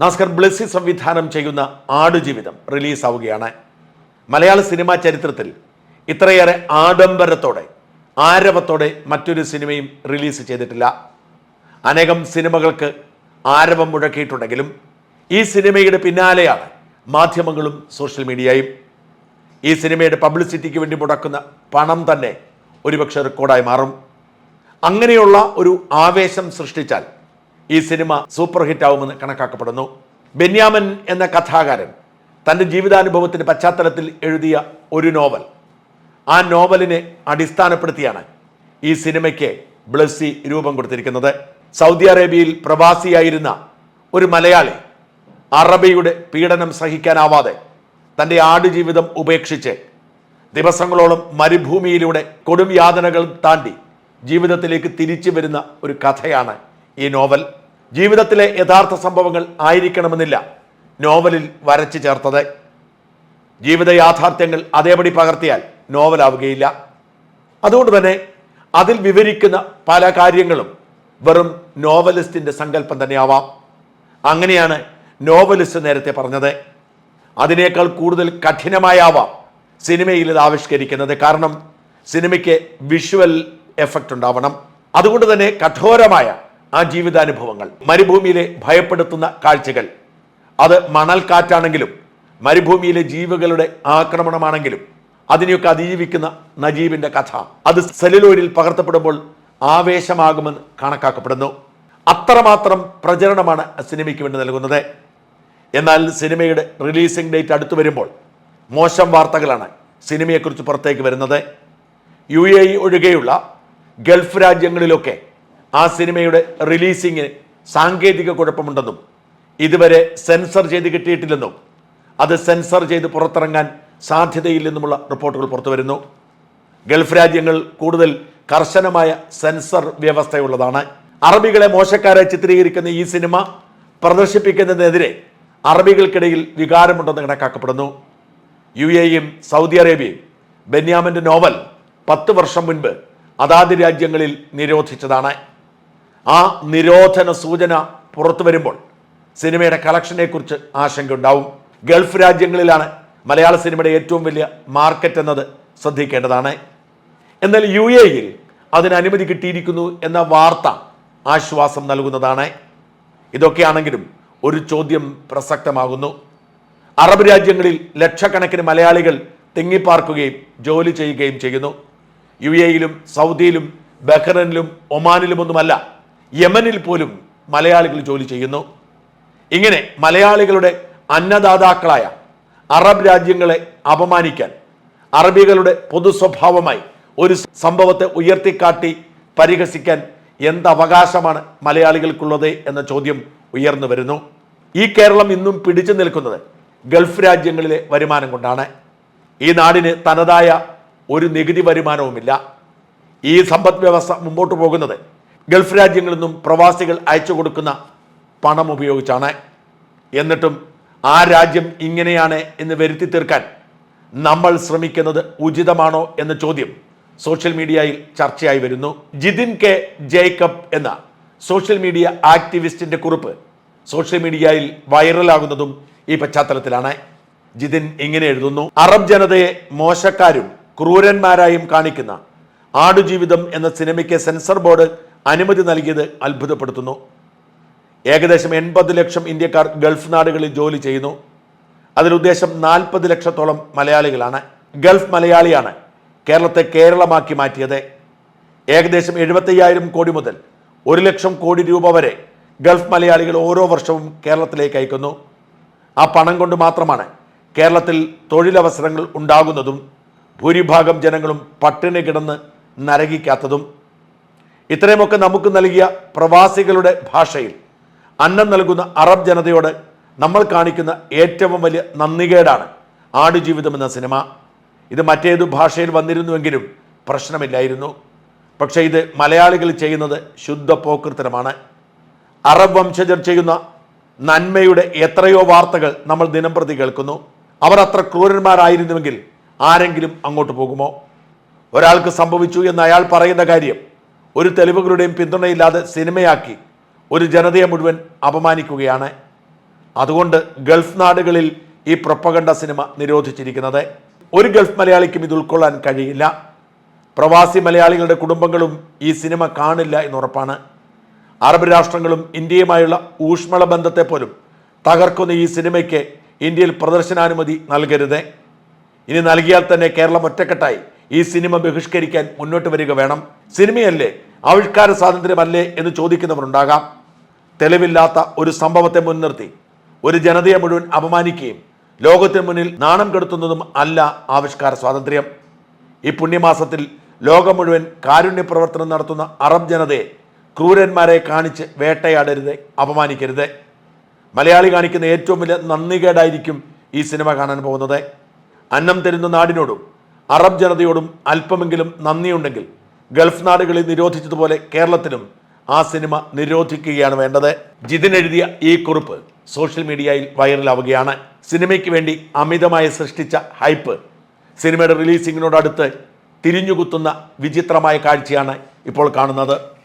നാസ്കർ ബ്ലസ്സി സംവിധാനം ചെയ്യുന്ന ആടുജീവിതം റിലീസാവുകയാണ്. മലയാള സിനിമാ ചരിത്രത്തിൽ ഇത്രയേറെ ആഡംബരത്തോടെ ആരവത്തോടെ മറ്റൊരു സിനിമയും റിലീസ് ചെയ്തിട്ടില്ല. അനേകം സിനിമകൾക്ക് ആരവം മുഴക്കിയിട്ടുണ്ടെങ്കിലും ഈ സിനിമയുടെ പിന്നാലെയാണ് മാധ്യമങ്ങളും സോഷ്യൽ മീഡിയയും. ഈ സിനിമയുടെ പബ്ലിസിറ്റിക്ക് വേണ്ടി മുടക്കുന്ന പണം തന്നെ ഒരുപക്ഷെ റെക്കോർഡായി മാറും. അങ്ങനെയുള്ള ഒരു ആവേശം സൃഷ്ടിച്ചാൽ ഈ സിനിമ സൂപ്പർ ഹിറ്റ് ആവുമെന്ന് കണക്കാക്കപ്പെടുന്നു. ബെന്യാമൻ എന്ന കഥാകാരൻ തന്റെ ജീവിതാനുഭവത്തിന്റെ പശ്ചാത്തലത്തിൽ എഴുതിയ ഒരു നോവൽ. ആ നോവലിനെ അടിസ്ഥാനപ്പെടുത്തിയാണ് ഈ സിനിമയ്ക്ക് ബ്ലസ്സി രൂപം കൊടുത്തിരിക്കുന്നത്. സൗദി അറേബ്യയിൽ പ്രവാസിയായിരുന്ന ഒരു മലയാളി അറബിയുടെ പീഡനം സഹിക്കാനാവാതെ തന്റെ ആടുജീവിതം ഉപേക്ഷിച്ച് ദിവസങ്ങളോളം മരുഭൂമിയിലൂടെ കൊടും യാതനകൾ താണ്ടി ജീവിതത്തിലേക്ക് തിരിച്ചു വരുന്ന ഒരു കഥയാണ് ഈ നോവൽ. ജീവിതത്തിലെ യഥാർത്ഥ സംഭവങ്ങൾ ആയിരിക്കണമെന്നില്ല. നോവലിൽ വരച്ചു ചേർത്തത്. ജീവിത യാഥാർത്ഥ്യങ്ങൾ അതേപടി പകർത്തിയാൽ നോവലാവുകയില്ല. അതുകൊണ്ട് തന്നെ അതിൽ വിവരിക്കുന്ന പല കാര്യങ്ങളും വെറും നോവലിസ്റ്റിന്റെ സങ്കല്പം തന്നെയാവാം. അങ്ങനെയാണ് നോവലിസ്റ്റ് നേരത്തെ പറഞ്ഞത്. അതിനേക്കാൾ കൂടുതൽ കഠിനമായാവാം സിനിമയിൽ ഇത് ആവിഷ്കരിക്കുന്നത്. കാരണം സിനിമയ്ക്ക് വിഷ്വൽ എഫക്റ്റ് ഉണ്ടാവണം. അതുകൊണ്ട് തന്നെ കഠോരമായ ആ ജീവിതാനുഭവങ്ങൾ. മരുഭൂമിയിലെ ഭയപ്പെടുത്തുന്ന കാഴ്ചകൾ. അത് മണൽക്കാറ്റാണെങ്കിലും മരുഭൂമിയിലെ ജീവികളുടെ ആക്രമണമാണെങ്കിലും അതിനെയൊക്കെ അതിജീവിക്കുന്ന നജീബിന്റെ കഥ. അത് സെല്ലുലോരിൽ പകർത്തപ്പെടുമ്പോൾ ആവേശമാകുമെന്ന് കണക്കാക്കപ്പെടുന്നു. അത്രമാത്രം പ്രചരണമാണ് സിനിമയ്ക്ക് വേണ്ടി നൽകുന്നത്. എന്നാൽ സിനിമയുടെ റിലീസിംഗ് ഡേറ്റ് അടുത്തു വരുമ്പോൾ മോശം വാർത്തകളാണ് സിനിമയെക്കുറിച്ച് പുറത്തേക്ക് വരുന്നത്. യു എ ഒഴികെയുള്ള ഗൾഫ് രാജ്യങ്ങളിലൊക്കെ ആ സിനിമയുടെ റിലീസിങ്ങിന് സാങ്കേതിക കുഴപ്പമുണ്ടെന്നും ഇതുവരെ സെൻസർ ചെയ്ത് കിട്ടിയിട്ടില്ലെന്നും അത് സെൻസർ ചെയ്ത് പുറത്തിറങ്ങാൻ സാധ്യതയില്ലെന്നുമുള്ള റിപ്പോർട്ടുകൾ പുറത്തു വരുന്നു ഗൾഫ് രാജ്യങ്ങൾ കൂടുതൽ കർശനമായ സെൻസർ വ്യവസ്ഥയുള്ളതാണ്. അറബികളെ മോശക്കാരെ ചിത്രീകരിക്കുന്ന ഈ സിനിമ പ്രദർശിപ്പിക്കുന്നതിനെതിരെ അറബികൾക്കിടയിൽ വികാരമുണ്ടെന്ന് കണക്കാക്കപ്പെടുന്നു. യു എയും സൗദി അറേബ്യയും ബെന്യാമിന്റെ നോവൽ പത്ത് വർഷം മുൻപ് അതാത് രാജ്യങ്ങളിൽ നിരോധിച്ചതാണ്. ആ നിരോധന സൂചന പുറത്തു വരുമ്പോൾ സിനിമയുടെ കളക്ഷനെക്കുറിച്ച് ആശങ്കയുണ്ടാവും. ഗൾഫ് രാജ്യങ്ങളിലാണ് മലയാള സിനിമയുടെ ഏറ്റവും വലിയ മാർക്കറ്റ് എന്നത് ശ്രദ്ധിക്കേണ്ടതാണ്. എന്നാൽ യു എയിൽ അതിന് അനുമതി കിട്ടിയിരിക്കുന്നു എന്ന വാർത്ത ആശ്വാസം നൽകുന്നതാണ്. ഇതൊക്കെയാണെങ്കിലും ഒരു ചോദ്യം പ്രസക്തമാകുന്നു. അറബ് രാജ്യങ്ങളിൽ ലക്ഷക്കണക്കിന് മലയാളികൾ തിങ്ങിപ്പാർക്കുകയും ജോലി ചെയ്യുകയും ചെയ്യുന്നു. യു എയിലും സൗദിയിലും ബഹ്റൈനിലും ഒമാനിലുമൊന്നുമല്ല യമനിൽ പോലും മലയാളികൾ ജോലി ചെയ്യുന്നു. ഇങ്ങനെ മലയാളികളുടെ അന്നദാതാക്കളായ അറബ് രാജ്യങ്ങളെ അപമാനിക്കാൻ അറബികളുടെ പൊതു സ്വഭാവമായി ഒരു സംഭവത്തെ ഉയർത്തിക്കാട്ടി പരിഹസിക്കാൻ എന്ത് അവകാശമാണ് മലയാളികൾക്കുള്ളത് എന്ന ചോദ്യം ഉയർന്നു വരുന്നു. ഈ കേരളം ഇന്നും പിടിച്ചു നിൽക്കുന്നത് ഗൾഫ് രാജ്യങ്ങളിലെ വരുമാനം കൊണ്ടാണ്. ഈ നാടിന് തനതായ ഒരു നികുതി വരുമാനവുമില്ല. ഈ സമ്പദ് വ്യവസ്ഥ മുമ്പോട്ട് പോകുന്നത് ഗൾഫ് രാജ്യങ്ങളിൽ നിന്നും പ്രവാസികൾ അയച്ചു കൊടുക്കുന്ന പണം ഉപയോഗിച്ചാണ്. എന്നിട്ടും ആ രാജ്യം ഇങ്ങനെയാണ് എന്ന് വരുത്തി തീർക്കാൻ നമ്മൾ ശ്രമിക്കുന്നത് ഉചിതമാണോ എന്ന ചോദ്യം സോഷ്യൽ മീഡിയയിൽ ചർച്ചയായി വരുന്നു. ജിതിൻ കെ ജേക്കബ് എന്ന സോഷ്യൽ മീഡിയ ആക്ടിവിസ്റ്റിന്റെ കുറിപ്പ് സോഷ്യൽ മീഡിയയിൽ വൈറലാകുന്നതും ഈ പശ്ചാത്തലത്തിലാണ്. ജിതിൻ ഇങ്ങനെ എഴുതുന്നു. അറബ് ജനതയെ മോശക്കാരും ക്രൂരന്മാരായും കാണിക്കുന്ന ആടുജീവിതം എന്ന സിനിമയ്ക്ക് സെൻസർ ബോർഡ് അനുമതി നൽകിയത് അത്ഭുതപ്പെടുത്തുന്നു. ഏകദേശം എൺപത് ലക്ഷം ഇന്ത്യക്കാർ ഗൾഫ് നാടുകളിൽ ജോലി ചെയ്യുന്നു. അതിലുദ്ദേശം നാൽപ്പത് ലക്ഷത്തോളം മലയാളികളാണ്. ഗൾഫ് മലയാളിയാണ് കേരളത്തെ കേരളമാക്കി മാറ്റിയത്. ഏകദേശം എഴുപത്തയ്യായിരം കോടി മുതൽ ഒരു ലക്ഷം കോടി രൂപ വരെ ഗൾഫ് മലയാളികൾ ഓരോ വർഷവും കേരളത്തിലേക്ക് അയക്കുന്നു. ആ പണം കൊണ്ട് മാത്രമാണ് കേരളത്തിൽ തൊഴിലവസരങ്ങൾ ഉണ്ടാകുന്നതും ഭൂരിഭാഗം ജനങ്ങളും പട്ടിണി കിടന്ന് നരകിക്കാത്തതും ഇത്രയുമൊക്കെ നമുക്ക് നൽകിയ പ്രവാസികളുടെ ഭാഷയിൽ അന്നം നൽകുന്ന അറബ് ജനതയോട് നമ്മൾ കാണിക്കുന്ന ഏറ്റവും വലിയ നന്ദികേടാണ് ആടുജീവിതം എന്ന സിനിമ. ഇത് മറ്റേതു ഭാഷയിൽ വന്നിരുന്നുവെങ്കിലും പ്രശ്നമില്ലായിരുന്നു. പക്ഷേ ഇത് മലയാളികൾ ചെയ്യുന്നത് ശുദ്ധ പോക്കൃത്തരമാണ് അറബ് വംശജർ ചെയ്യുന്ന നന്മയുടെ എത്രയോ വാർത്തകൾ നമ്മൾ ദിനംപ്രതി കേൾക്കുന്നു. അവർ അത്ര ക്രൂരന്മാരായിരുന്നുവെങ്കിൽ ആരെങ്കിലും അങ്ങോട്ട് പോകുമോ? ഒരാൾക്ക് സംഭവിച്ചു എന്ന് അയാൾ പറയുന്ന കാര്യം ഒരു തെളിവുകളുടെയും പിന്തുണയില്ലാതെ സിനിമയാക്കി ഒരു ജനതയെ മുഴുവൻ അപമാനിക്കുകയാണ്. അതുകൊണ്ട് ഗൾഫ് നാടുകളിൽ ഈ പ്രൊപ്പകണ്ട സിനിമ നിരോധിച്ചിരിക്കുന്നത്. ഒരു ഗൾഫ് മലയാളിക്കും ഇത് ഉൾക്കൊള്ളാൻ കഴിയില്ല. പ്രവാസി മലയാളികളുടെ കുടുംബങ്ങളും ഈ സിനിമ കാണില്ല എന്നുറപ്പാണ്. അറബ് രാഷ്ട്രങ്ങളും ഇന്ത്യയുമായുള്ള ഊഷ്മള ബന്ധത്തെ പോലും തകർക്കുന്ന ഈ സിനിമയ്ക്ക് ഇന്ത്യയിൽ പ്രദർശനാനുമതി നൽകരുത്. ഇനി നൽകിയാൽ തന്നെ കേരളം ഒറ്റക്കെട്ടായി ഈ സിനിമ ബഹിഷ്കരിക്കാൻ മുന്നോട്ട് വരിക വേണം. സിനിമയല്ലേ ആവിഷ്കാര സ്വാതന്ത്ര്യമല്ലേ എന്ന് ചോദിക്കുന്നവരുണ്ടാകാം. തെളിവില്ലാത്ത ഒരു സംഭവത്തെ മുൻനിർത്തി. ഒരു ജനതയെ മുഴുവൻ അപമാനിക്കുകയും ലോകത്തിന് മുന്നിൽ നാണം കെടുത്തുന്നതും അല്ല ആവിഷ്കാര സ്വാതന്ത്ര്യം. ഈ പുണ്യമാസത്തിൽ ലോകം മുഴുവൻ കാരുണ്യ പ്രവർത്തനം നടത്തുന്ന അറബ് ജനതയെ ക്രൂരന്മാരെ കാണിച്ച് വേട്ടയാടരുത് അപമാനിക്കരുത്. മലയാളി കാണിക്കുന്ന ഏറ്റവും വലിയ നന്ദികേടായിരിക്കും ഈ സിനിമ കാണാൻ പോകുന്നത്. അന്നം തരുന്ന നാടിനോടും അറബ് ജനതയോടും അല്പമെങ്കിലും നന്ദിയുണ്ടെങ്കിൽ ഗൾഫ് നാടുകളിൽ നിരോധിച്ചതുപോലെ കേരളത്തിലും ആ സിനിമ നിരോധിക്കുകയാണ് വേണ്ടത്. ജിതിൻ എഴുതിയ ഈ കുറിപ്പ് സോഷ്യൽ മീഡിയയിൽ വൈറലാവുകയാണ്. സിനിമയ്ക്ക് വേണ്ടി അമിതമായി സൃഷ്ടിച്ച ഹൈപ്പ്. സിനിമയുടെ റിലീസിങ്ങിനോടടുത്ത് തിരിഞ്ഞുകുത്തുന്ന വിചിത്രമായ കാഴ്ചയാണ് ഇപ്പോൾ കാണുന്നത്.